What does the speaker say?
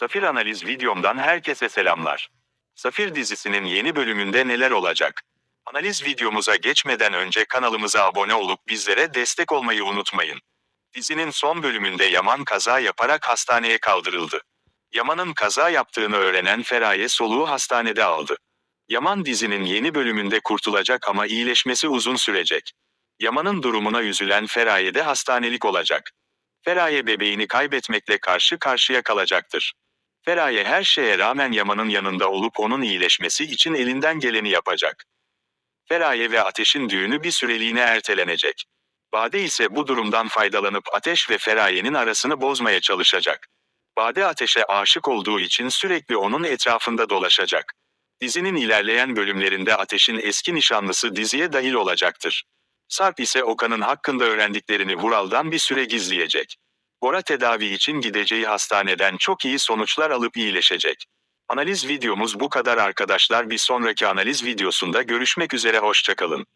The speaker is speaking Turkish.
Safir analiz videomdan herkese selamlar. Safir dizisinin yeni bölümünde neler olacak? Analiz videomuza geçmeden önce kanalımıza abone olup bizlere destek olmayı unutmayın. Dizinin son bölümünde Yaman kaza yaparak hastaneye kaldırıldı. Yaman'ın kaza yaptığını öğrenen Feraye soluğu hastanede aldı. Yaman dizinin yeni bölümünde kurtulacak ama iyileşmesi uzun sürecek. Yaman'ın durumuna üzülen Feraye de hastanelik olacak. Feraye bebeğini kaybetmekle karşı karşıya kalacaktır. Feraye her şeye rağmen Yaman'ın yanında olup onun iyileşmesi için elinden geleni yapacak. Feraye ve Ateş'in düğünü bir süreliğine ertelenecek. Bade ise bu durumdan faydalanıp Ateş ve Feraye'nin arasını bozmaya çalışacak. Bade Ateş'e aşık olduğu için sürekli onun etrafında dolaşacak. Dizinin ilerleyen bölümlerinde Ateş'in eski nişanlısı diziye dahil olacaktır. Sarp ise Okan'ın hakkında öğrendiklerini Vural'dan bir süre gizleyecek. Bora tedavi için gideceği hastaneden çok iyi sonuçlar alıp iyileşecek. Analiz videomuz bu kadar arkadaşlar bir sonraki analiz videosunda görüşmek üzere hoşçakalın.